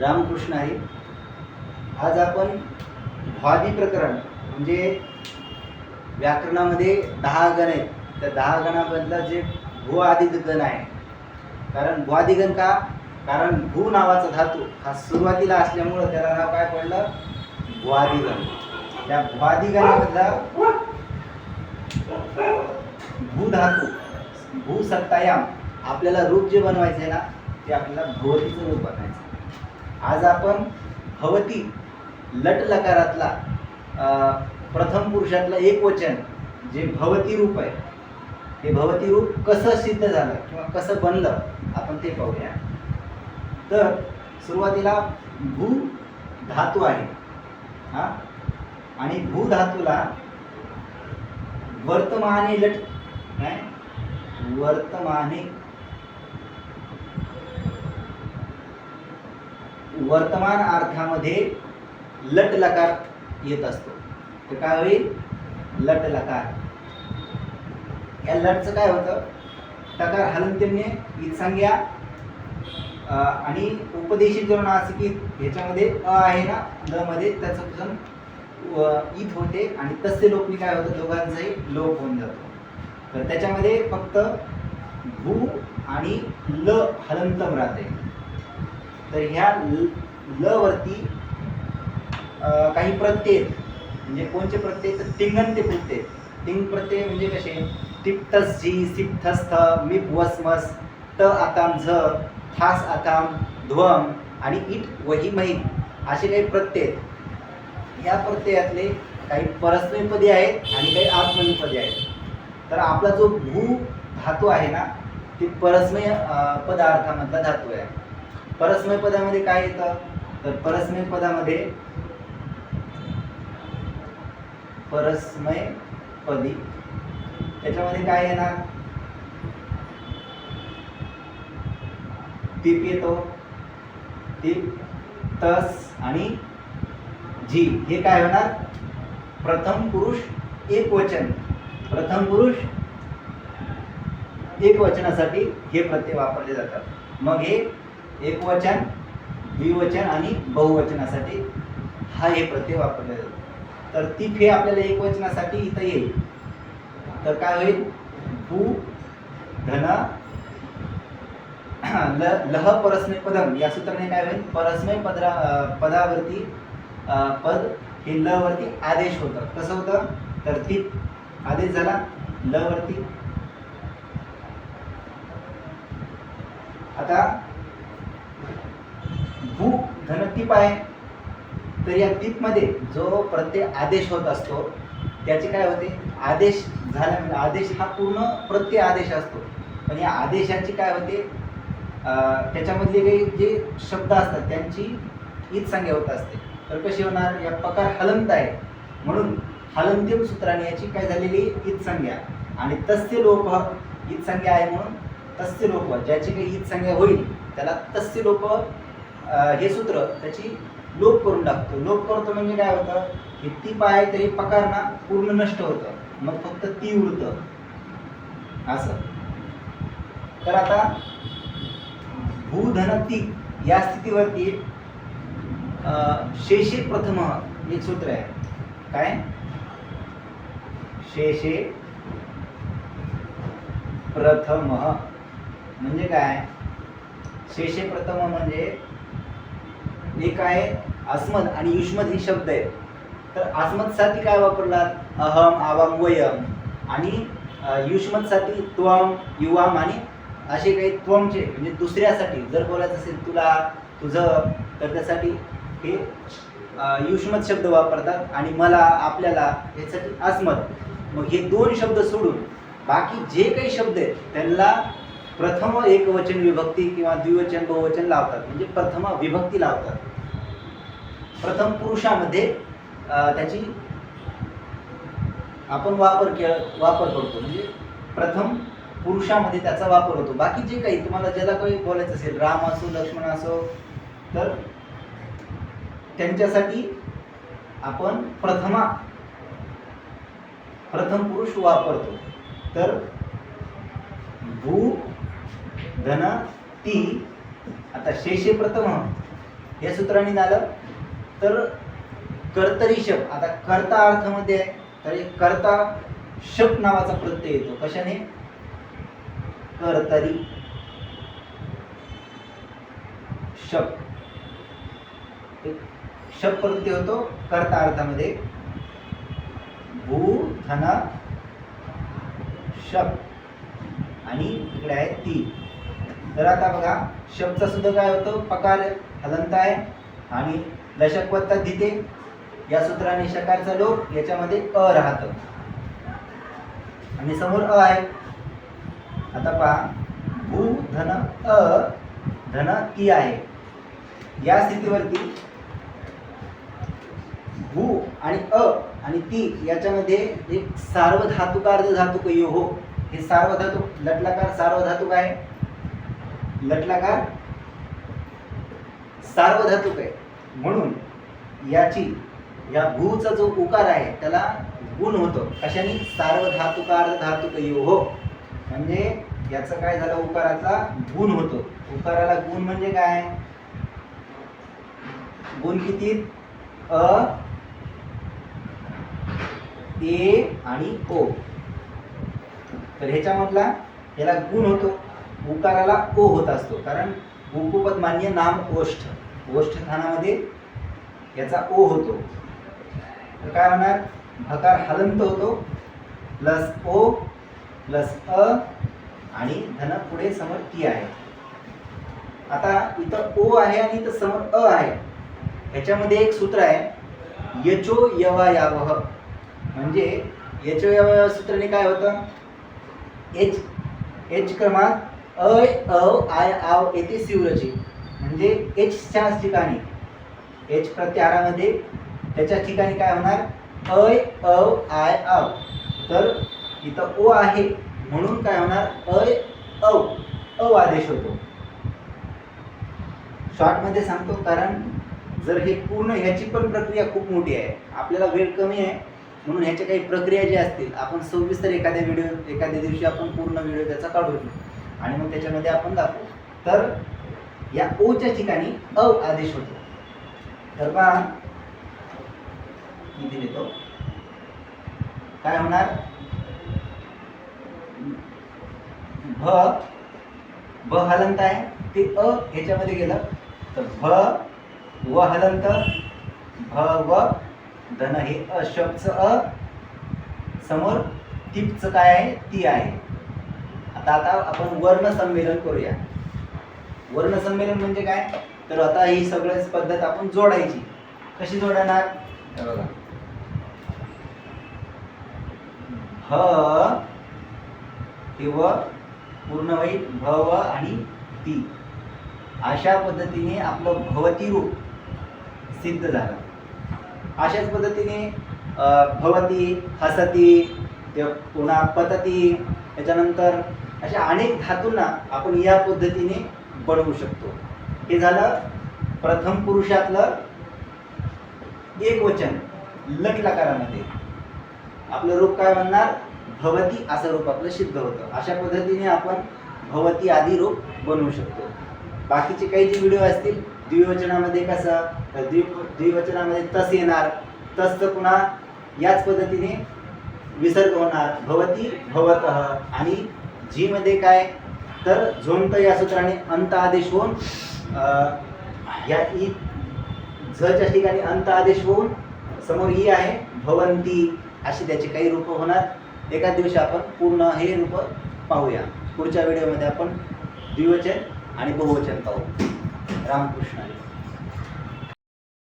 रामकृष्ण आहे. आज आपण भ्वादी प्रकरण म्हणजे व्याकरणामध्ये दहा गण आहेत. त्या दहा गणामधला जे भू आदित गण आहे. कारण भ्वादी गण का? कारण भू नावाचा धातू हा सुरुवातीला असल्यामुळं त्याला नाव काय पडलं? भ्वादी गण. त्या भ्वादी भू धातू भू सत्तायाम आपल्याला रूप जे बनवायचं आहे ना ते आपल्याला भवतीचं रूप बनायचं आज आपण भवती लट लकारातला प्रथम पुरुषातलं एक वचन जे भवती रूप आहे. ते भवती रूप कसं सिद्ध झालं किंवा कसं बनलं आपण ते पाहूया. तर सुरुवातीला भू धातू आहे. हा? आणि भू धातूला वर्तमाने लट काय वर्तमाने वर्तमान अर्थामध्ये लट लकार येत असतो. तर काय होईल? लट लकार. या लटचं काय होतं? टकार हलंत्यमने ईद अ, आणि उपदेशी करून असं की ह्याच्यामध्ये अ आहे ना ल मध्ये त्याचं वचन ईद ईत होते आणि तसे लोकनी काय होतं? दोघांचाही लोप होऊन जातो. तर त्याच्यामध्ये फक्त भू आणि ल हलंतम राहते. तर ह्या ल वरती काही प्रत्यय म्हणजे कोणचे प्रत्यय? तर तिंगन ते प्रत्यय. तिंग प्रत्यय म्हणजे कसे? टिप्तस जी सिप्थस्थ मिप वसमस त आताम झ थास आताम ध्वम आणि इट वही महिम असे काही प्रत्यय. या प्रत्ययातले काही परस्मयपदी आहेत आणि काही आत्मनेपदी आहेत. तर आपला जो भू धातू आहे ना ते परस्मय पदार्थामधला धातू आहे. परस्मय पदामध्ये काय येतं? तर परस्मय पदामध्ये परस्मय पदी त्याच्यामध्ये काय येणार? टीप येतो. टीप तस आणि जी हे काय होणार? प्रथम पुरुष एक वचन. प्रथम पुरुष एक वचनासाठी हे प्रत्यय वापरले जातात. मग हे एक वचन द्विवचन आणि बहुवचनासाठी हा हे प्रत्यय वापरले जातो. तर ती फे आपल्याला एक वचनासाठी इथं येईल. तर काय होईल? भू धन ल लह परस्मय पदम. या सूत्राने काय होईल? परस्मय पदरा पदावरती पद हे ल वरती आदेश होतं. कसं होतं? तर ती आदेश झाला. ल वरती. आता भूक धनतीप आहे तर या दीपमध्ये जो प्रत्यय आदेश होत असतो त्याचे काय होते? आदेश झाला म्हणजे आदेश हा पूर्ण प्रत्यय आदेश असतो. पण या आदेशाची काय होते? त्याच्यामधले काही जे शब्द असतात त्यांची ईद संख्या होत असते. तर कशी होणार? या पकार हलंत आहे. म्हणून हलंतीम सूत्राने याची काय झालेली? ईद संज्ञा. आणि तस्य लोप ईद संज्ञा आहे म्हणून तस्य लोप. ज्याची काही ईद संज्ञा होईल त्याला तस्य लोप हे सूत्र त्याची लोप करून टाकतो. लोप करतो म्हणजे काय होतं? की ती पाय तरी पकार ना पूर्ण नष्ट होतं. मग फक्त ती उरतं असं. तर आता भूधन ती या स्थितीवरती अं, शेषे प्रथम एक सूत्र आहे. काय? शेषे प्रथम. म्हणजे काय? शेषे प्रथम म्हणजे एक आहे अस्मद आणि युष्मद हे शब्द आहेत. तर अस्मदसाठी काय वापरलात? अहम आवाम वयम. आणि युष्मदसाठी त्वम युवाम आणि असे काही त्वमचे म्हणजे दुसऱ्यासाठी. जर बोलायचं असेल तुला तुझं तर त्यासाठी हे युष्मद शब्द वापरतात आणि मला आपल्याला ह्यासाठी अस्मद. मग हे दोन शब्द सोडून बाकी जे काही शब्द आहेत त्यांना प्रथम एकवचन विभक्ती किंवा द्विवचन बहुवचन लावतात. म्हणजे प्रथम विभक्ती लावतात. प्रथम पुरुषामध्ये त्याची आपण वापर के वापर करतो. म्हणजे प्रथम पुरुषामध्ये त्याचा वापर होतो. बाकी जे काही तुम्हाला ज्याला काही बोलायचं असेल राम असो लक्ष्मण असो तर त्यांच्यासाठी आपण प्रथमा प्रथम पुरुष वापरतो. तर भू धन ती आता शेषे प्रथम हे सूत्राने झालं तर कर्तरी शप आता कर्ता अर्थामध्ये आहे तर एक कर्ता शप नावाचा प्रत्यय येतो. कशाने? कर्तरी शप एक शप प्रत्यय होतो कर्ता अर्थामध्ये. भू धन शप आणि इकडे आहे ती. तर आता बघा शब्दचा सुद्धा काय होतो? पकार हलंत आहे. आणि लशक वत्ता दिते. या सूत्राने शकारचा लोक याच्यामध्ये अ राहतं. आणि समोर अ आहे. आता पहा. भू धन अ धन ती आहे. या स्थितीवरती भू आणि अ आणि ती याच्यामध्ये एक सार्वधातुकार्ध धातुक यो हो हे सार्वधातुक लटलाकार सार्वधातुक आहे. लटलाकार सार्वधातुक आहे. म्हणून याची या भूचा जो उकार आहे त्याला गुण होतो. कशाने? सार्वधातुकार धातुक यो हो म्हणजे याचं काय झालं? उकाराचा गुण होतो. उकाराला गुण म्हणजे काय? गुण किती? अ ए आणि ओ. तर ह्याच्यामधला याला गुण होतो. उकाराला ओ होत असतो. कारण उपपद मान्य नाम ओष्ठ. ओष्ठ स्थानामध्ये याचा ओ होतो. तर काय होणार? भकार हलंत होतो. प्लस ओ प्लस अ आणि धन पुढे समोर टी आहे. आता इथं ओ आहे आणि इथं समोर अ आहे. ह्याच्यामध्ये एक सूत्र आहे यचो यवा यावह म्हणजे यचो यवा सूत्राने काय होतं? एच एच क्रमांक अ अ आय आव येते सिवरची. म्हणजे एचच्या ठिकाणी. एच प्रत्याहारामध्ये त्याच्या ठिकाणी काय होणार? अय अ आय आव. तर इथं ओ आहे म्हणून काय होणार? अय अव अ आदेश होतो. शॉर्टमध्ये सांगतो कारण जर हे पूर्ण ह्याची पण प्रक्रिया खूप मोठी आहे. आपल्याला वेळ कमी आहे म्हणून ह्याच्या काही प्रक्रिया ज्या असतील आपण सविस्तर एखाद्या व्हिडिओ एखाद्या दिवशी आपण पूर्ण व्हिडिओ त्याचा काढू आणि मग त्याच्यामध्ये आपण दाखवू. तर या ओच्या ठिकाणी अ आदेश होतो. तर पहा. इथे लिहितो काय होणार? भ भ हलंत आहे. ते अ ह्याच्यामध्ये गेलं. तर भ व हलंत. भ व धन हे अशब्दचं अ. समोर टिपचं काय आहे? ती आहे. आता आता आपण वर्ण संमेलन करूया. वर्ण संमेलन म्हणजे काय? तर आता ही सगळ्याच पद्धत आपण जोडायची. कशी जोडणार? हे बघा. ह हे व पूर्ण होईल भ व आणि ती. अशा पद्धतीने आपलं भवती रूप सिद्ध झालं. अशाच पद्धतीने भवती हसती ते पुन्हा पतती त्याच्यानंतर अशा अनेक धातूंना आपण या पद्धतीने बनवू शकतो. हे झालं प्रथम पुरुषातलं एक वचन लट लकारामध्ये आपलं रूप काय म्हणणार? भवती असं रूप आपलं सिद्ध होतं. अशा पद्धतीने आपण भवती आदी रूप बनवू शकतो. बाकीचे काही जे व्हिडिओ असतील द्विवचनामध्ये कसं? तर द्वि द्विवचनामध्ये तस येणार तस तर पुन्हा याच पद्धतीने विसर्ग होणार. भवती भवत आणि जी मध्ये काय तर झोंत या सूत्राने अंत आदेश होऊन या ई झच्या ठिकाणी अंत आदेश होऊन समोर ई आहे भवंती अशी त्याची काही रूपं होणार. एका दिवशी आपण पूर्ण हे रूप पाहूया. पुढच्या व्हिडिओमध्ये आपण द्विवचन आणि बहुवचन पाहू. रामकृष्ण.